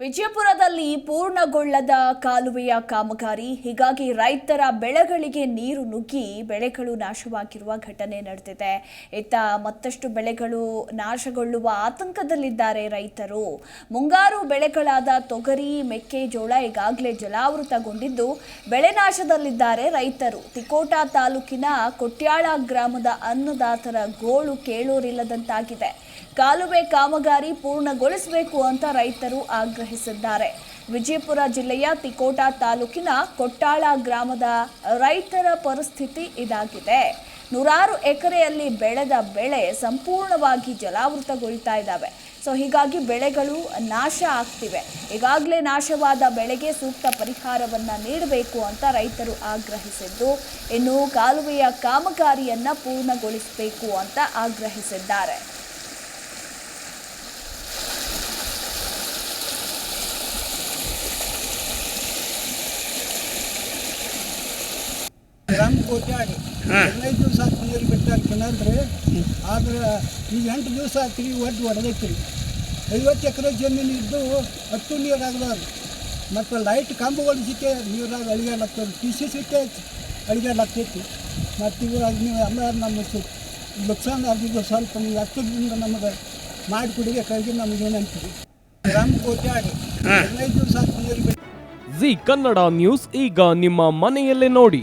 ವಿಜಯಪುರದಲ್ಲಿ ಪೂರ್ಣಗೊಳ್ಳದ ಕಾಲುವೆಯ ಕಾಮಗಾರಿ, ಹೀಗಾಗಿ ರೈತರ ಬೆಳೆಗಳಿಗೆ ನೀರು ನುಗ್ಗಿ ಬೆಳೆಗಳು ನಾಶವಾಗಿರುವ ಘಟನೆ ನಡೆದಿದೆ. ಇತ್ತ ಮತ್ತಷ್ಟು ಬೆಳೆಗಳು ನಾಶಗೊಳ್ಳುವ ಆತಂಕದಲ್ಲಿದ್ದಾರೆ ರೈತರು. ಮುಂಗಾರು ಬೆಳೆಗಳಾದ ತೊಗರಿ, ಮೆಕ್ಕೆಜೋಳ ಈಗಾಗಲೇ ಜಲಾವೃತಗೊಂಡಿದ್ದು, ಬೆಳೆ ನಾಶದಲ್ಲಿದ್ದಾರೆ ರೈತರು. ತಿಕೋಟ ತಾಲೂಕಿನ ಕೊಟ್ಯಾಳ ಗ್ರಾಮದ ಅನ್ನದಾತರ ಗೋಳು ಕೇಳೋರಿಲ್ಲದಂತಾಗಿದೆ. ಕಾಲುವೆ ಕಾಮಗಾರಿ ಪೂರ್ಣಗೊಳಿಸಬೇಕು ಅಂತ ರೈತರು ಆಗ್ರಹಿಸಿದ್ದಾರೆ. ವಿಜಯಪುರ ಜಿಲ್ಲೆಯ ತಿಕೋಟ ತಾಲೂಕಿನ ಕೊಟ್ಟಾಳ ಗ್ರಾಮದ ರೈತರ ಪರಿಸ್ಥಿತಿ ಇದಾಗಿದೆ. ನೂರಾರು ಎಕರೆಯಲ್ಲಿ ಬೆಳೆದ ಬೆಳೆ ಸಂಪೂರ್ಣವಾಗಿ ಜಲಾವೃತಗೊಳ್ತಾ ಇದ್ದಾವೆ. ಸೊ, ಹೀಗಾಗಿ ಬೆಳೆಗಳು ನಾಶ ಆಗ್ತಿವೆ. ಈಗಾಗಲೇ ನಾಶವಾದ ಬೆಳೆಗೆ ಸೂಕ್ತ ಪರಿಹಾರವನ್ನು ನೀಡಬೇಕು ಅಂತ ರೈತರು ಆಗ್ರಹಿಸಿದ್ದು, ಇನ್ನು ಕಾಲುವೆಯ ಕಾಮಗಾರಿಯನ್ನು ಪೂರ್ಣಗೊಳಿಸಬೇಕು ಅಂತ ಆಗ್ರಹಿಸಿದ್ದಾರೆ. ಗ್ರಾಮ ಕೋಟ್ಯಾಡಿ ಹದಿನೈದು ದಿವಸ ಆತು ನೀರು ಬಿಟ್ಟಾರ ಕಿನಲ್ರಿ ಆದ್ರೆ ಈಗ ಎಂಟು ದಿವಸ ಆತ್ರಿ ಐವತ್ತು ಎಕರೆ ಜಮೀನು ಇದ್ದು ಹತ್ತು ನೀರು ಆಗ್ಲಾರ ಮತ್ತು ಲೈಟ್ ಕಂಬಗಳು ಸಿಕ್ಕೆ ನೀರಾಗ ಅಳಿಗಾಡ್ಲಾಗ್ತದೆ ಟಿ ಸಿ ಸಿಕ್ಕೆ ಅಳಿಗಾಡ್ಲಾಗ್ತೈತಿ ಮತ್ತು ಇವಾಗ ನೀವು ಎಲ್ಲ ನಮ್ಮ ನುಕ್ಸಾನ್ ಆಗಿದ್ದು ಸ್ವಲ್ಪ ನೀವು ಹತ್ತದಿಂದ ನಮಗೆ ಮಾಡಿ ಕುಡಿಬೇಕಾಗಿ ನಮ್ಗೆ ಏನಂತೀವಿ ಗ್ರಾಮ ಕೋಟ್ಯಾಡಿ ಹದಿನೈದು ದಿವಸ ಆತು ನೀರು ಬಿಟ್ಟು ಜಿ ಕನ್ನಡ ನ್ಯೂಸ್ ಈಗ ನಿಮ್ಮ ಮನೆಯಲ್ಲೇ ನೋಡಿ.